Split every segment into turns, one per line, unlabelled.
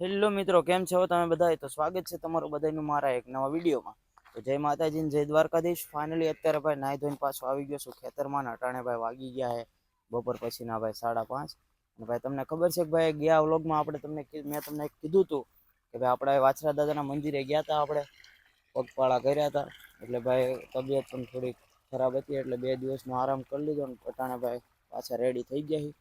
Hello મિત્રો, કેમ છો તમે બધા તો સ્વાગત છે તમારું બધાનું મારા એક નવા વિડીયોમાં. તો જય માતાજી જય દ્વારકાધીશ. ફાઇનલી અત્યારે ભાઈ નાહી ધોઈને પાછો આવી ગયો છું. ખેતરમાં અટાણે ભાઈ વાગી ગયા છે બપોર પછીના ભાઈ સાડા પાંચ. અને ભાઈ તમને ખબર છે કે ભાઈ ગયા વ્લોગમાં આપણે તમને મેં તમને કીધું હતું કે ભાઈ આપણે વાછરા દાદાના મંદિરે ગયા હતા આપણે. પગપાળા કર્યા હતા એટલે ભાઈ તબિયત પણ થોડીક ખરાબ હતી, એટલે બે દિવસનો આરામ કરી લીધો અને અટાણે ભાઈ પાછા રેડી થઈ ગયા છે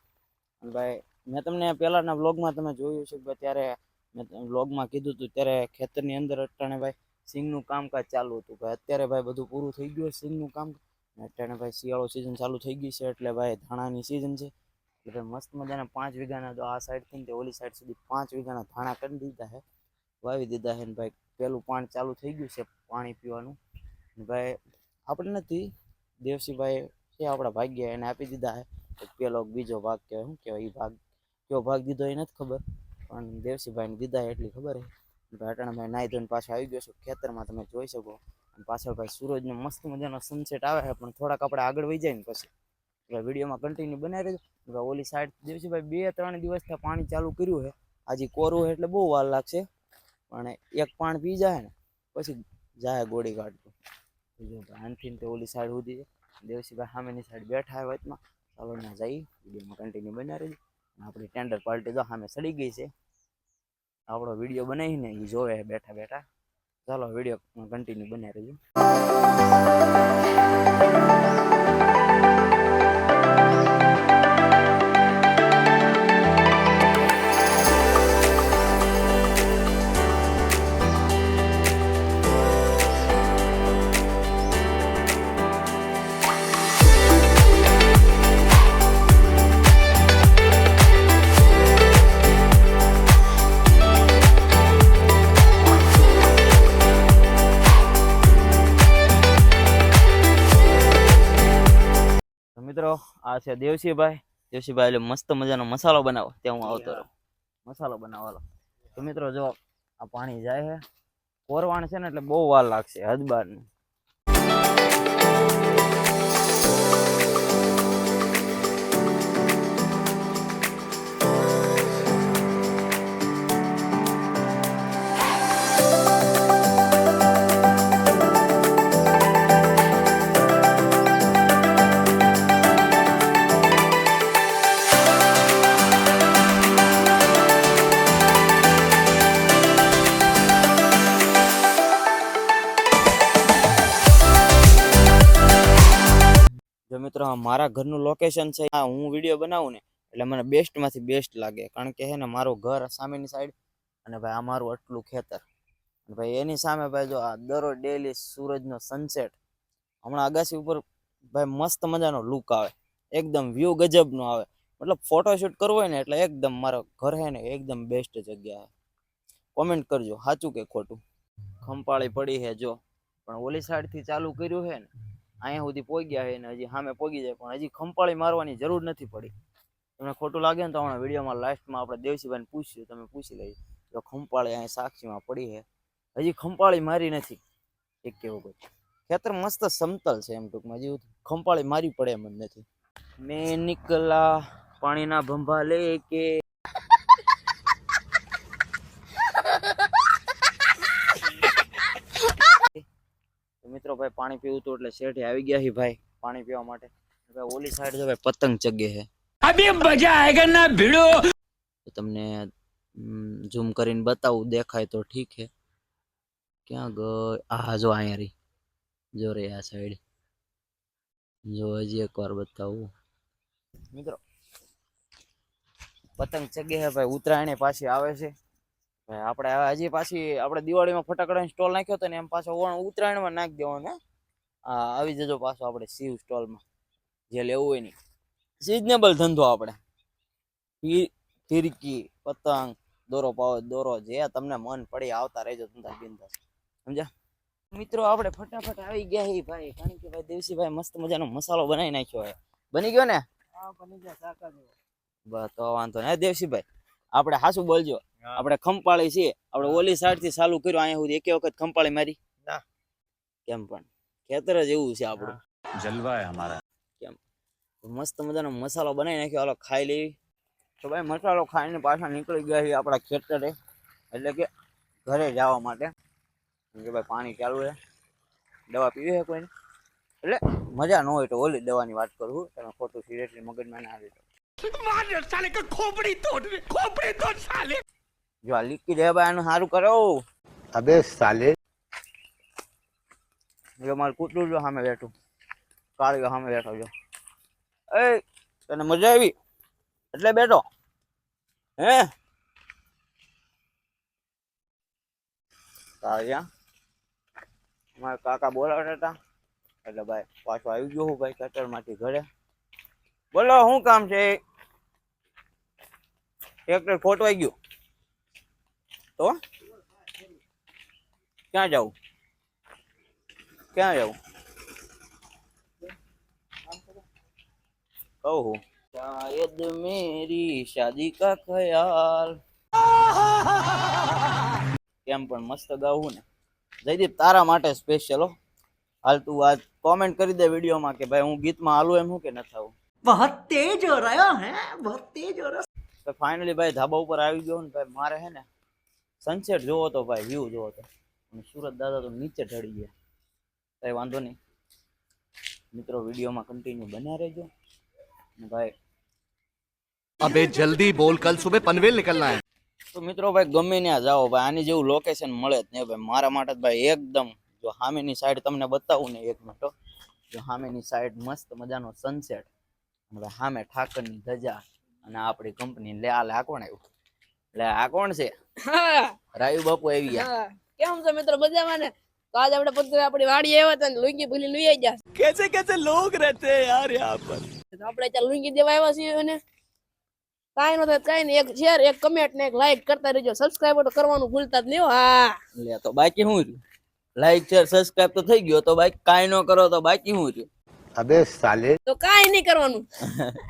અને ભાઈ મેં તમને પહેલાના વ્લોગમાં તમે જોયું છે કે ભાઈ ત્યારે મેં વ્લોગમાં કીધું હતું ત્યારે ખેતરની અંદર અટાણે ભાઈ સિંગનું કામકાજ ચાલુ હતું. ભાઈ અત્યારે ભાઈ બધું પૂરું થઈ ગયું સિંગનું કામ. અટાણે ભાઈ શિયાળો સિઝન ચાલુ થઈ ગઈ છે, એટલે ભાઈ ધાણાની સિઝન છે. એટલે મસ્ત મજાના પાંચ વીઘાના તો આ સાઈડથી તે ઓલી સાઈડ સુધી પાંચ વીઘાના ધાણા કરી દીધા છે. વાવી દીધા છે ભાઈ પહેલું પાણી ચાલુ થઈ ગયું છે પાણી પીવાનું. ભાઈ આપણે નથી દેવસીભાઈ છે આપણા ભાગ્ય એને આપી દીધા છે. પેલો બીજો ભાગ કહેવાય, શું કહેવાય એ ભાગ? કયો ભાગ દીધો એ નથી ખબર. પણ દેવસીભાઈને દીધા એટલી ખબર છે ભાઈ નાહી ધોઈને પાછો આવી ગયો છું. ખેતરમાં તમે જોઈ શકો. અને પાછળ ભાઈ સૂરજનો મસ્ત મજાનો સનસેટ આવે છે પણ થોડાક આપણે આગળ વહી જાય ને પછી. એટલે વિડીયોમાં કન્ટિન્યુ બનાવી રહેજો ઓલી સાઈડ દેવસીભાઈ બે ત્રણ દિવસથી પાણી ચાલુ કર્યું છે આજે કોરું છે એટલે બહુ વાર લાગશે. પણ એક પાણ પી જાય ને, પછી જાય ગોળી કાઢતું. જો આનથી તે ઓલી સાઈડ સુધી દેવસિંહભાઈ સામેની સાઈડ બેઠા હોય વચમાં ચાલો ના જઈ વિડીયોમાં કન્ટિન્યુ બનાવી રહેજો આપણી ટેન્ડર પાર્ટી તો સામે સડી ગઈ છે. આપણો વીડિયો બનાવીને એ જોવે બેઠા બેઠા. ચાલો વીડિયો કન્ટિન્યુ બનાવી રહેજો આ છે દેવસીભાઈ દેવસીભાઈ એટલે મસ્ત મજાનો મસાલો બનાવો. ત્યાં હું આવતો રહું. મસાલો બનાવવાનો તો મિત્રો જો આ પાણી જાય છે. કોરવાણ છે ને એટલે બહુ વાર લાગશે હદ મિત્રો મારા ઘરનું લોકેશન છે, આ હું વીડિયો બનાવું ને, એટલે મને બેસ્ટમાંથી બેસ્ટ લાગે. કારણ કે હે ને, મારું ઘર સામેની સાઈડ અને ભાઈ આ મારું આટલું ખેતર. અને ભાઈ એની સામે ભાઈ જો આ દરરોજ ડેલી સૂરજનો સનસેટ હમણાં અગાસી ઉપર ભાઈ મસ્ત મજાનો લુક આવે. એકદમ વ્યૂ ગજબનો આવે. મતલબ ફોટોશૂટ કરવો હોય ને, એટલે એકદમ મારો ઘર હે ને, એકદમ બેસ્ટ જગ્યા કોમેન્ટ કરજો. સાચું કે ખોટું? ખંપાળી પડી છે જો. પણ ઓલી સાઈડથી ચાલુ કર્યું છે ને અહીંયા સુધી પહોંચ્યા છે ને હજી સામે પહોંચી જાય, પણ હજી ખંપાળી મારવાની જરૂર નથી પડી. તમને ખોટું લાગે ને તો હમણાં વિડીયોમાં લાસ્ટમાં આપણે દેવસીભાઈને પૂછ્યું, તમે પૂછી લઈએ તો ખંપાળી અહીંયા સાક્ષીમાં પડી છે. હજી ખંપાળી મારી નથી. એક કેવું કોઈ. ખેતર મસ્ત સમતલ છે એમ ટૂંકમાં, હજી ખંપાળી મારી પડે એમ નથી. મેં નીકળા પાણીના ભંભા લે કે તો મિત્રો ભાઈ પાણી પીવું હતું એટલે શેઠે આવી ગયા છે ભાઈ પાણી પીવા માટે. ભાઈ ઓલી સાઈડ છે ભાઈ પતંગ ચગે
હે અભી મજા આયેગા ના
ભીડો. તમને ઝૂમ કરીને બતાવું દેખાય તો ઠીક હે ક્યાં ગઈ? આ જો અહીંયા રહી. જો રે આ સાઈડ જો હજી એકવાર બતાવું. મિત્રો પતંગ ચગે હે ભાઈ. ઉત્તરાયણે પાછી આવે છે. આપણે હવે હજી પાછી આપણે દિવાળીમાં ફટાકડાની સ્ટોલ નાખ્યો હતો ને એમ પાછો ઓણ ઉત્તરાયણમાં નાખી દેવાનો હે. હા આવી જજો પાછો આપણે શિવ સ્ટોલમાં જે લેવું હોય ને સિઝનેબલ ધંધો આપણે. ફિરકી પતંગ દોરો પાવ દોરો જે તમને મન પડી આવતા રહેજો ધંધા બિંદાસ સમજ્યા? મિત્રો આપણે ફટાફટ આવી ગયા હી ભાઈ. કારણ કે ભાઈ દેવસીભાઈ મસ્ત મજાનો મસાલો બનાવી નાખ્યો છે બની ગયો ને? બસ તો વાંધો નહીં દેવસીભાઈ આપણે હાસુ બોલજો. આપણે ખંપાળી છીએ. આપણે ઓલી સાઈડથી ચાલુ કર્યું અહીંયા સુધી એકે વખત ખંપાળી મારી.
ના.
કેમ પણ? ખેતર જ એવું છે આપણું.
જલવા હે અમારા. કેમ?
મસ્ત મજાનો મસાલો બનાવી નાખ્યો. આલો ખાઈ લેવી તો ભાઈ મસાલો ખાઈને પાછા નીકળી ગયા છે આપણા ખેતરે. એટલે કે ઘરે જવા માટે. કે ભાઈ પાણી ચાલુ છે. દવા પીવી છે કોઈને? એટલે મજા ન હોય તો ઓલી દવાની વાત કરું તમે ખોટું સિરિયસલી મગજમાં ના લેતો મારે સાલે કે ખોપડી તોડ ખોપડી તોડ સાલે જો આ લીકી દે ભાઈ આનું સારું કરો
અબે સાલે.
જો મારું કુતરું જો સામે બેઠું. કાળિયો સામે બેઠો જો. એ તને મજા આવી? એટલે બેઠો. હે? કાળિયા મારા કાકા બોલાવતા હતા. એટલે ભાઈ પાછો આવી ગયો હું ભાઈ કટરમાંથી ઘરે. બોલો શું કામ છે? ટ્રેક્ટર ખોટવાઈ ગયું. તો ક્યાં જવું ક્યાં જવું કહું શાયદ મેરી શાદી કા ખ્યાલ કેમ પણ મસ્ત ગાવું ને જયદીપ તારા માટે સ્પેશિયલ હો હાલ તું આજ કોમેન્ટ કરી દે વિડીયોમાં કે ભાઈ હું ગીતમાં હાલું એમ હું કે ન થાવું
बहुत तेज हो रहा है बहुत तेज हो रहा
તો ફાઇનલી ભાઈ ધાબા ઉપર આવી ગયો ને ભાઈ મારે હે ને સનસેટ જોવો તો ભાઈ વ્યૂ જોવો તો. સુરત દાદા તો નીચે ઢળી ગયા. કઈ વાંધો નહીં. મિત્રો વિડીયોમાં કન્ટિન્યુ બન્યા રહેજો. ભાઈ
અબે જલ્દી બોલ કલ સુબહ પનવેલ નીકળના હે.
તો મિત્રો ભાઈ ગમે ત્યાં જાઓ. ભાઈ આની જેવું લોકેશન મળે જ નહીં. ભાઈ મારા માટે ભાઈ એકદમ જો સામેની સાઈડ તમને બતાવું ને એક મિનિટ જો સામેની સાઈડ મસ્ત મજાનો સનસેટ અને સામે ઠાકરની ધજા. અને આપણી કંપની લે આ લાકોણ આવ્યું? એટલે આ કોણ છે? રાયુ બાપુ આવી ગયા.
કેમ છો મિત્રો? મજામાં ને? તો આજ આપણે પત્ર આપણી વાડી આવ્યા હતા લુંગી ભૂલી લઈ આવી ગયા.
કેસે કેસે લોગ રહેતે યાર યહાં પર.
તો આપણે ત્યાં લુંગી દેવા આવ્યા છીએ અને કાંઈ ન થાય કાંઈ એક શેર એક કમેન્ટ ને એક લાઈક કરતા રહેજો. સબસ્ક્રાઇબ તો કરવાનું ભૂલતા જ નહીં હા.
લે તો બાકી શું લાઈક શેર સબસ્ક્રાઇબ તો થઈ ગયો. તો બાકી કાંઈ ન કરો તો બાકી શું રહ્યું?
અબે સાલે.
તો કાઈ નહીં કરવાનું.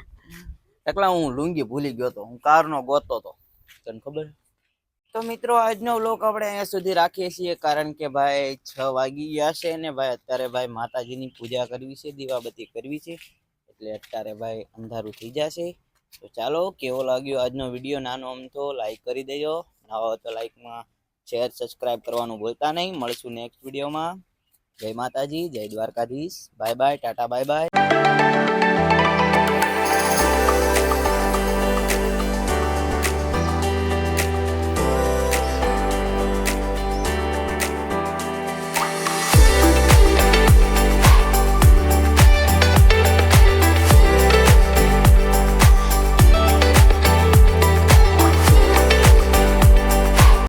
એકલા હું લુંગી ભૂલી ગયો તો હું કાર નો ગોતતો તો. તને ખબર? તો મિત્રો, આજનો વ્લોગ આપણે અહીંયા સુધી રાખીએ છીએ. કારણ કે ભાઈ છ વાગી ગયા છે ને ભાઈ, અત્યારે ભાઈ માતાજીની પૂજા કરવી છે, દીવાબત્તી કરવી છે. એટલે અત્યારે ભાઈ અંધારું થઈ જશે. તો ચાલો, કેવો લાગ્યો આજનો વીડિયો? નાનો અમથો લાઈક કરી દેજો. નવા તો લાઈકમાં શેર સબસ્ક્રાઇબ કરવાનું ભૂલતા નહીં. મળશું નેક્સ્ટ વિડીયોમાં. જય માતાજી, જય Dwarkadhish. Bye bye tata bye bye